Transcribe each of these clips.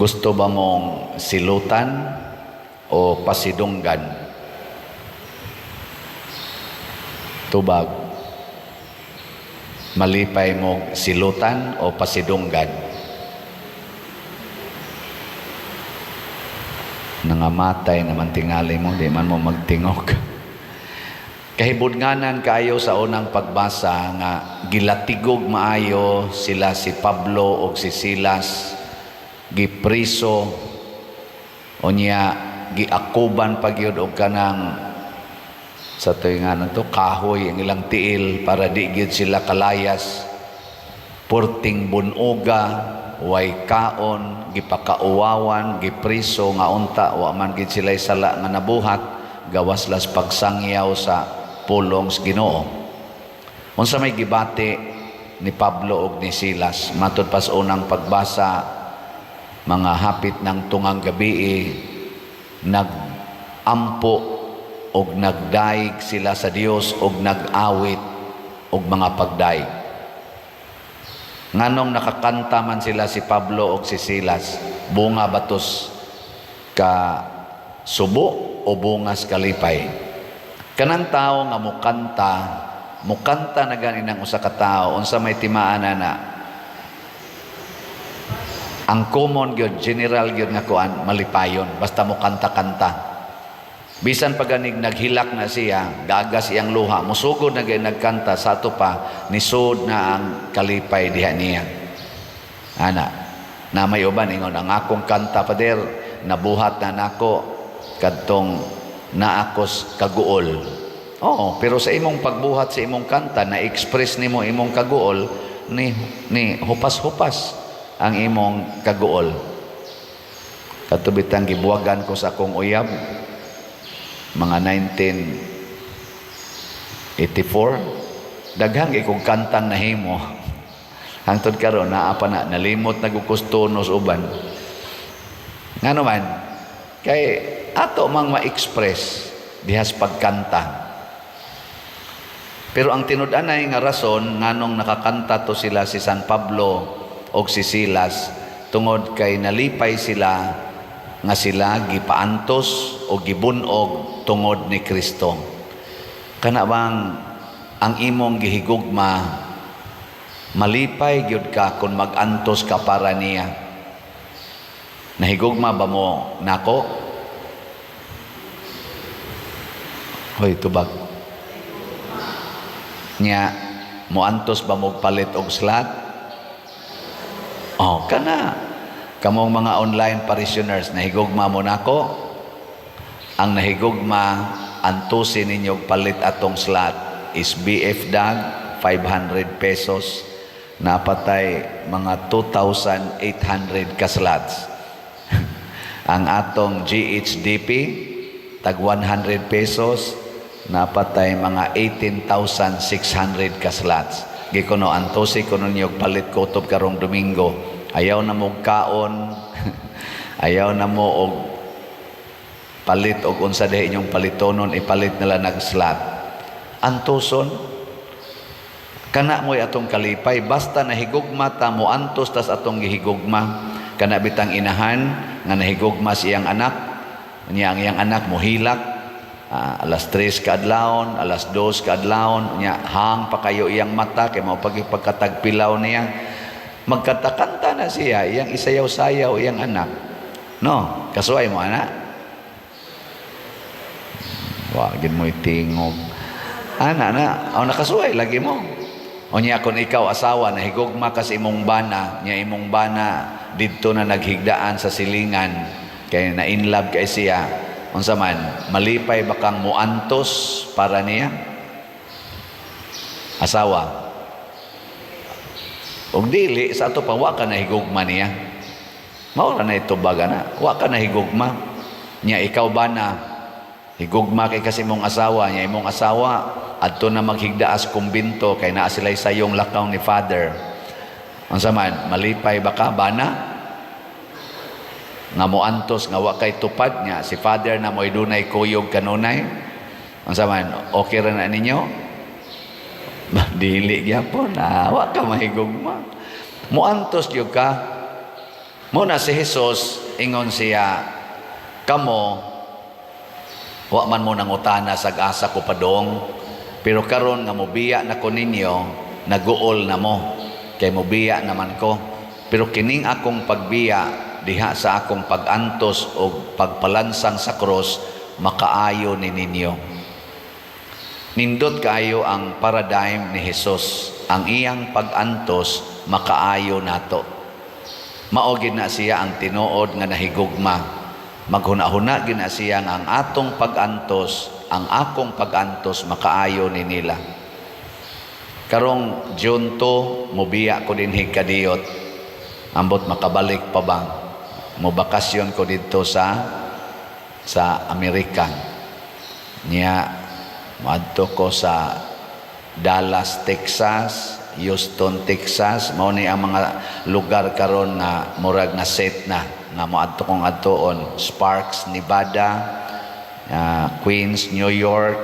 Gusto ba mong silutan o pasidunggan? Tubag. Malipay mo silutan o pasidunggan? Nangamatay naman tingali mo, di man mo magtingog. Kahibudnganan kayo sa unang pagbasa nga gilatigog maayo sila si Pablo o si Silas gipriso o niya giakuban pagyud og kanang sa tuingan to kahoy ang ilang tiil para di gyud sila kalayas. Purting bunuga way kaon gipakauwawan gipriso nga unta wa man gid sila sala nga nabuhat gawas las pagsangyaw sa pulong sa Ginoo. Unsa may gibati ni Pablo ug ni Silas matud pas unang pagbasa mga hapit ng tungang gabi nagampo og nagdaig sila sa Dios og nag-awit og mga pagdaig. Nganong nakakanta man sila si Pablo og si Silas bunga batos ka subo o bungas kalipay kanang tao nga mukanta mukanta na ganin ng usa ka tao unsa may timaan na ang common gyud general gyud nga kuan malipayon. Basta mo kanta-kanta. Bisan pag ganig naghilak na siya gagas iyang luha musugod na gay nagkanta sa ato pa nisod na ang kalipay diha niya. Ana na may uban ingon ang akong kanta pader nabuhat na nako kadtong naakos kaguol. Oo, pero sa imong pagbuhat sa imong kanta na express nimo imong kaguol ni ni hupas-hupas ang imong kaguol. Katubitang gibuwagan ko sa akong uyab. Mga 1984 daghang ikong kantang nahimo. Hangtod karon naa pa na nalimot na gukustonos uban. Ngano man kay ato mang ma-express dihas pagkanta. Pero ang tinud-anay nga rason nganong nakakanta to sila si San Pablo o si Silas tungod kay nalipay sila nga sila gipaantos o gibunog tungod ni Kristo. Kana bang ang imong gihigugma malipay gyud ka kung magantos ka para niya. Nahigugma ba mo nako? Hoy, tubag nya moantos ba mo palit og slot oh. Kana. Kamong mga online parishioners nahigugma mo nako ang nahigugma antusin ninyo palit atong slot is BF dag 500 pesos. Napatay mga 2,800 ka slots. Ang atong GHDP tag 100 pesos. Napatay mga 18,600 ka slots. Gikono antosi kuno niyo palit kutob karong Domingo. Ayaw na mo kaon. ayaw na mo og palit og unsa diha inyong palitonon ipalit nila nag slot. Antoson kana mo'y atong kalipay basta nahigugma ta mo antos tas atong gihigugma kana bitang inahan nga nahigugma siyang anak niya ang iyang anak mohilak Ah, alas 3 kaadlawon, alas 2 kaadlawon, nya hang pa kayo iyang mata kay mao pagkatagpilaw niya. Magkatakanta na siya, iyang isayaw-sayaw iyang anak. No, kasuway mo anak. Wa gid mo itingog. Ana na, aw nakasuway lagi mo. O niya kung ikaw asawa na higugma ka sa imong bana, niya imong bana didto na naghigdaan sa silingan kay na in love kay siya unsa man malipay ba kang muantos para niya asawa og dili sa ato pa wa ka nahigugma niya. Mao ra na ito baga na. Wa ka nahigugma. Niya ikaw ba na higugma kay kasi mong asawa? Niya imong asawa adto na maghigdaas kumbinto kay naa sila sa iyong lakaw ni father. Unsa man malipay ba ka? Bana nga moantos nga wa tupad niya. Si father na mo'y dunay kuyog kanunay. Unsa man okay ra na ninyo dili gyapon na wa ka mahigugma moantos gyud ka Muna si Jesus, ingon siya, kamo, wa man mo nang utana sa asa ko padong, pero karon nga mobiya na ko ninyo, naguol na mo, kay mobiya naman ko. Pero kining akong pagbiya, diha sa akong pagantos o pagpalansang sa cross, makaayo ni ninyo. Nindot kayo ang paradigm ni Jesus. Ang iyang pagantos, makaayo nato. Maogid na siya ang tinuod nga nahigugma. Maghuna-huna gina siya ang atong pagantos, ang akong pagantos makaayo ni nila. Karong June 2, mubiya ko din higkadiyot. Ambot makabalik pa ba? Mubakasyon ko dito sa sa Amerika. Niya, madto ko sa Dallas, Texas, Houston, Texas, mao ni ang mga lugar karon na murag na set na nga moadto kong adtoon Sparks, Nevada, ah, Queens, New York,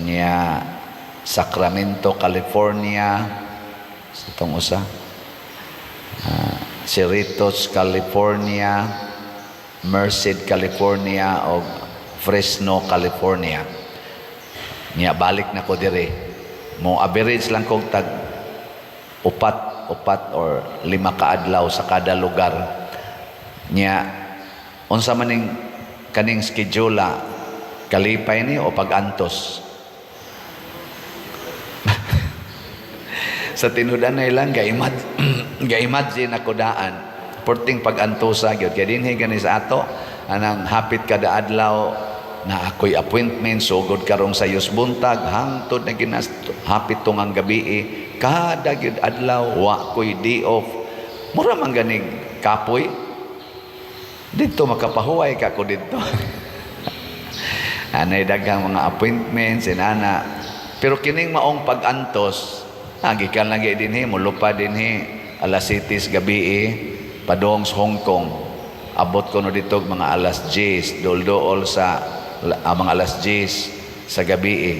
niya Sacramento, California, itong usa, ah, Cerritos, California, Merced, California, o Fresno, California. Niya balik na ko dire. Mo average lang kog tag upat upat or lima ka adlaw sa kada lugar. Niya unsa man ning kaning schedule kalipay ni o pagantos. sa tinudan na ilang gaimad ga-imagine ako daan porting pagantusa gyud kay dinhi gani ato anang hapit kada adlaw na ako'y appointment sugod karong sa buntag hangtod na ginas hapit tong ang gabi eh. kada gyud adlaw wa ko'y day off mura man ganig kapoy dito makapahuway ka ko dito anay daghang mga appointments inana pero kining maong pagantos Agi ka lagi din he, mulupa din he, alas 7 gabi eh, padong Hong Kong. Abot ko no dito mga alas 10, dol-dool sa mga alas 10 sa gabi eh.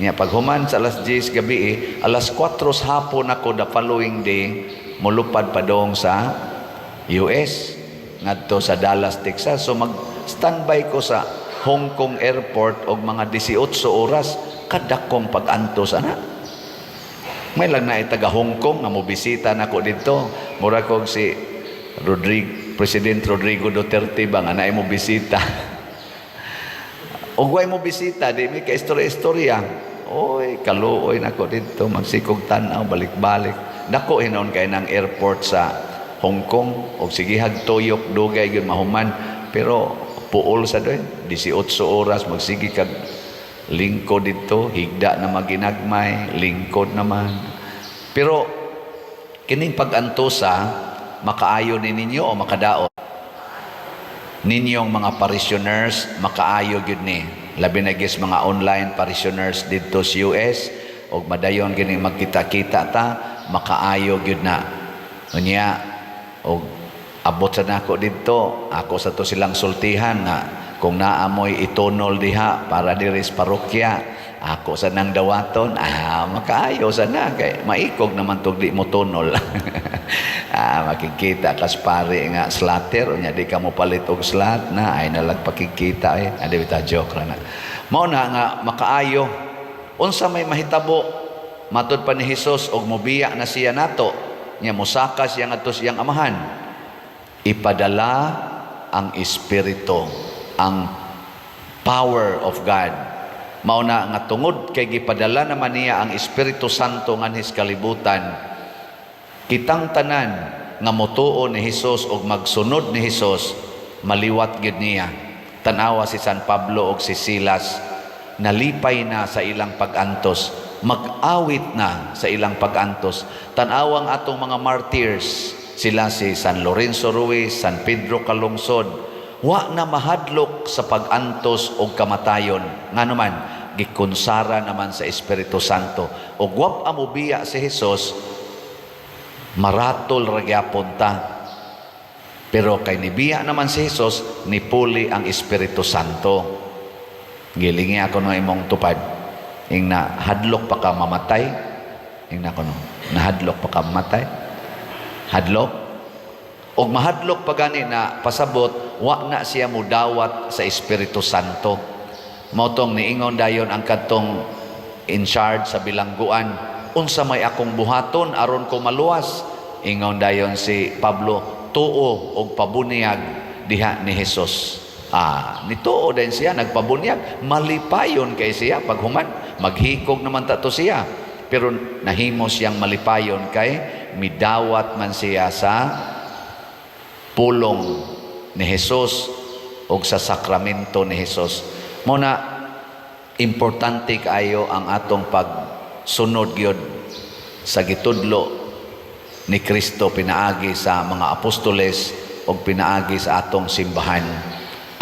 Niya pag human sa alas 10 gabi eh, alas 4 sa hapon ako the following day, mulupad padong sa US ngadto sa Dallas, Texas. So mag standby ko sa Hong Kong Airport og mga 18 oras kadakong pag-antos ana. May lang na taga Hong Kong nga mobisita na ko dito. Mura kong si Rodrigo, President Rodrigo Duterte ba nga mo bisita. o guay mo bisita, di may ka-istorya-istorya. Oy, kaluoy na ko dito, magsikog tanaw, balik-balik. Dako hinon kay ng airport sa Hong Kong. O sige, hagtuyok, dugay, yun mahuman. Pero, puol sa doon. 18 oras, magsige kag lingkod dito, higda na maginagmay, lingkod naman. Pero, kining pag-antusa, makaayo ni ninyo o makadaot? Ninyong mga parishioners, makaayo gyud ni. Labi na gis mga online parishioners dito sa US, o madayon gini magkita-kita ta, makaayo gyud na. Unya, o abot sa nako dito, ako sa to silang sultihan na kung naamoy itonol diha para diris parokya, ako sa nang dawaton, ah, makaayo sa na, kay maikog naman tog di mo tonol. ah, makikita kas pare nga slater, nya di ka mo palit og slat na, ay nalag pakikita eh, adi bita joke ra na. Mao na nga makaayo, unsa may mahitabo, matud pa ni Hesus og mobiya na siya nato, nya mosaka siya ngadto siyang amahan. Ipadala ang espiritu ang power of God. Mauna nga tungod kay gipadala naman niya ang Espiritu Santo nganhis kalibutan. Kitang tanan nga motuo ni Hesus og magsunod ni Hesus maliwat gid niya. Tanawa si San Pablo og si Silas nalipay na sa ilang pagantos, mag-awit na sa ilang pagantos. Tanawang atong mga martyrs, sila si San Lorenzo Ruiz, San Pedro Calungsod, wa na mahadlok sa pagantos o kamatayon. Nga naman gikunsara naman sa Espiritu Santo. O guwap amubiya si Jesus maratol ragyapon ta. Pero kay nibiya naman si Jesus nipuli ang Espiritu Santo. Gilingi ako ng imong tupad. Ing na hadlok pa ka mamatay. Ing na ko no nahadlok pa ka mamatay. Hadlok. Og mahadlok pa gani na pasabot, wa na siya mudawat sa Espiritu Santo. Motong niingon dayon ang kadtong in charge sa bilangguan, unsa may akong buhaton aron ko maluwas. Ingon dayon si Pablo, tuo og pabunyag diha ni Hesus. Ah, nituo din siya nagpabunyag, malipayon kay siya paghuman, maghikog naman tato siya. Pero nahimo siyang malipayon kay midawat man siya sa pulong ni Jesus o sa sakramento ni Jesus. Muna, importante kaayo ang atong pagsunod gyud sa gitudlo ni Kristo pinaagi sa mga apostoles o pinaagi sa atong simbahan.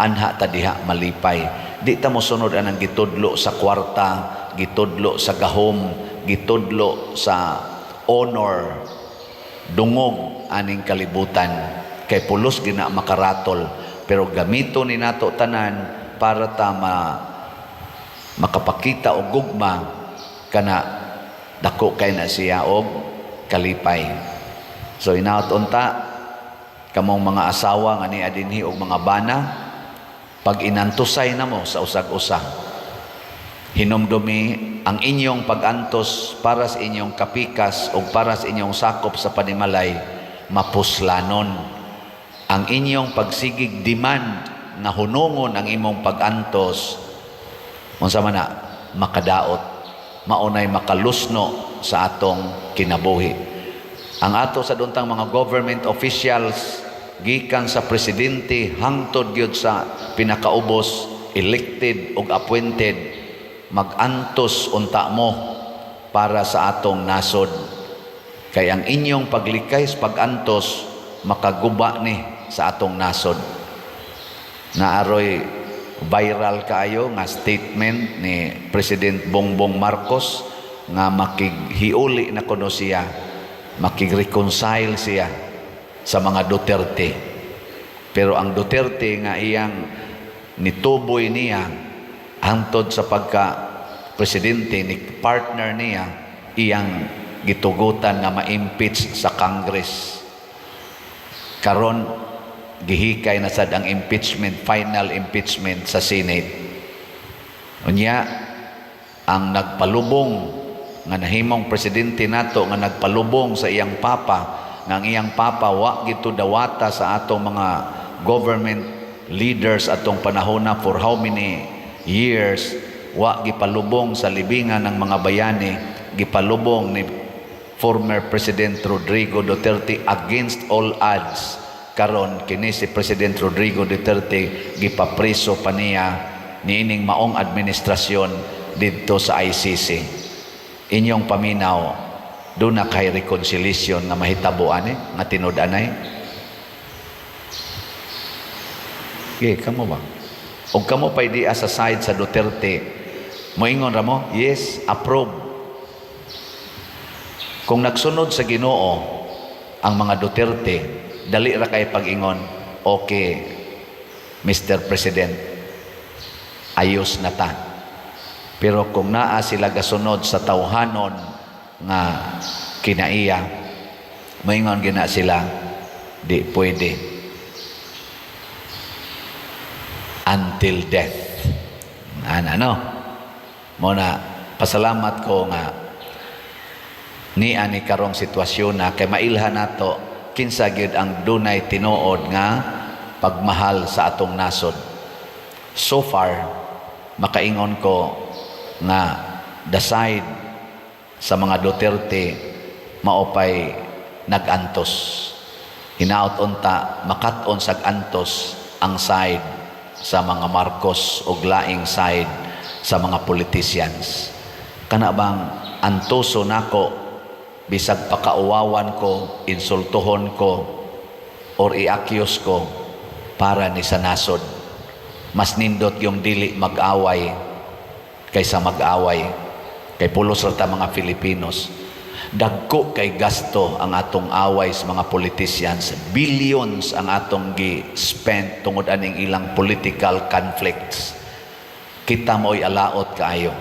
Anha ta diha malipay. Di ta mo sunod anang gitudlo sa kwarta, gitudlo sa gahom, gitudlo sa honor, dungog aning kalibutan kay pulos gina makaratol. Pero gamito ni nato tanan para ta ma, makapakita og gugma kana dako kay na siya og kalipay. So inaot unta kamong mga asawa nga ni adinhi og mga bana pag inantusay na mo sa usag-usa. Hinumdumi ang inyong pagantos para sa inyong kapikas o para sa inyong sakop sa panimalay mapuslanon ang inyong pagsigig demand nga hunungon ang imong pagantos unsa man na makadaot maunay makalusno sa atong kinabuhi. Ang ato sa duntang mga government officials gikan sa presidente hangtod gyud sa pinakaubos elected ug appointed magantos unta mo para sa atong nasod. Kay ang inyong paglikay sa pagantos makaguba ni sa atong nasod. Naaroy viral kaayo nga statement ni President Bongbong Marcos nga makighiuli na kuno siya makigreconcile siya sa mga Duterte. Pero ang Duterte nga iyang nituboy niya hangtod sa pagka presidente ni partner niya iyang gitugutan nga ma-impeach sa Congress. Karon gihikay na sad ang impeachment final impeachment sa Senate. Unya ang nagpalubong nga nahimong presidente nato nga nagpalubong sa iyang papa nga ang iyang papa wa gito dawata sa atong mga government leaders atong panahon na for how many years wa gipalubong sa libingan ng mga bayani gipalubong ni former President Rodrigo Duterte against all odds karon kini si President Rodrigo Duterte gipapriso pa niya niining maong administrasyon didto sa ICC inyong paminaw do na kay reconciliation nga mahitabo ani nga tinud-anay Okay, kamo ba? O kamo pa di sa side sa Duterte, moingon ra mo, yes, approve. Kung nagsunod sa Ginoo ang mga Duterte, dali ra kay pag-ingon, okay, Mr. President, ayos na ta. Pero kung naa sila gasunod sa tawhanon nga kinaiya, moingon gina sila, di pwede. until death. Ana no. Muna pasalamat ko nga ni ani karong sitwasyon na kay mailhan nato kinsa gyud ang dunay tinuod nga pagmahal sa atong nasod. So far makaingon ko nga the side sa mga Duterte maopay nagantos. Hinaot unta makat-on sag antos ang side sa mga Marcos o laing side sa mga politicians. Kana bang antuso nako bisag pakauwawan ko, insultuhon ko, or iakyos ko para ni sa nasod. Mas nindot yung dili mag-away kaysa mag-away. Kay pulos rata mga Filipinos. Dagko kay gasto ang atong away sa mga politicians. Billions ang atong gi-spend tungod aning ilang political conflicts. Kita mo'y alaot kaayo.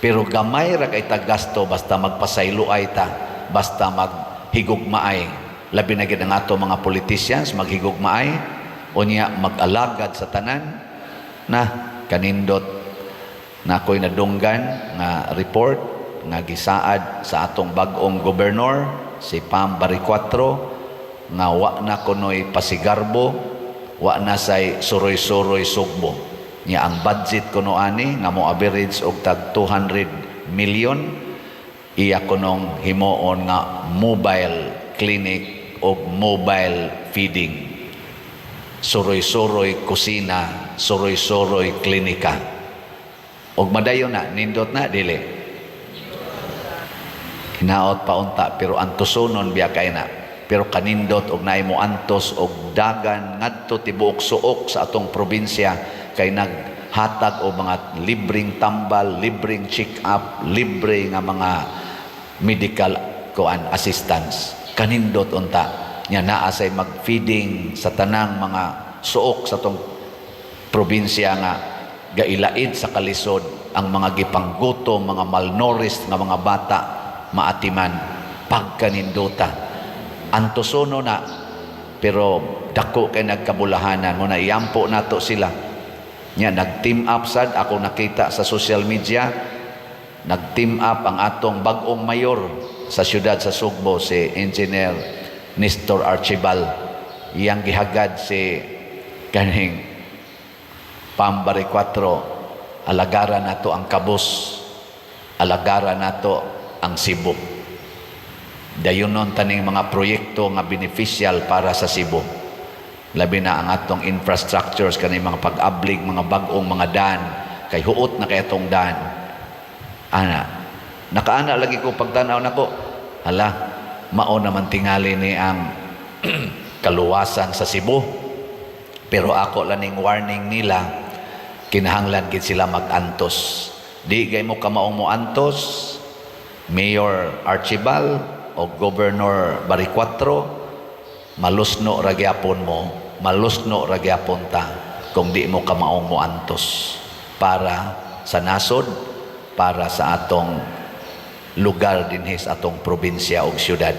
Pero gamay ra kay gasto basta magpasayloay ta, basta maghigugmaay labi na gid ang ato mga politicians maghigugmaay unya mag-alagad sa tanan. Na kanindot na ako'y nadunggan nga report nga gisaad sa atong bag-ong gobernador si Pam Baricuatro nga wa na kunoy pasigarbo wa na say suroy-suroy sugbo niya ang budget kuno ani nga mo average og tag 200 million. Iya kunong himuon nga mobile clinic o mobile feeding. Suroy-suroy kusina suroy-suroy klinika. Og madayon na nindot na dili. Hinaot pa unta pero ang tusonon biya kay na. Pero kanindot og naay mo antos og dagan ngadto tibuok suok sa atong probinsya kay naghatag og mga libreng tambal, libreng check-up, libre nga mga medical kuan assistance. Kanindot unta. Nya naa say mag-feeding sa tanang mga suok sa atong probinsya nga gailaid sa kalisod ang mga gipanggutom, mga malnourished nga mga bata maatiman. Pagkanindota antosono na. Pero dako kay nagkabulahanan. Mo na iyampo nato sila nya nag team up sad. Ako nakita sa social media nag team up ang atong bag-ong mayor sa siyudad sa Sugbo si Engineer Nestor Archibald. Iyang gihagad si kaning Pambari 4 alagara nato ang kabus. Alagara nato ang Cebu. Dayunon taning mga proyekto nga beneficial para sa Cebu labi na ang atong infrastructures kanay mga pag-ablig mga bag-ong mga daan. Kay huot na kay atong daan. Ana nakaana lagi ko pagtanaw nako. Hala mao naman tingali ni ang kaluwasan sa Cebu. Pero ako laning warning nila kinahanglan gid sila mag-antos. Di gay mo kamaong mo antos Mayor Archibald o Governor Baricuatro malusno ra gyapon mo malusno ra gyapon ta kung di mo kamaong mo antos. Para sa nasod para sa atong lugar dinhi sa atong probinsya o syudad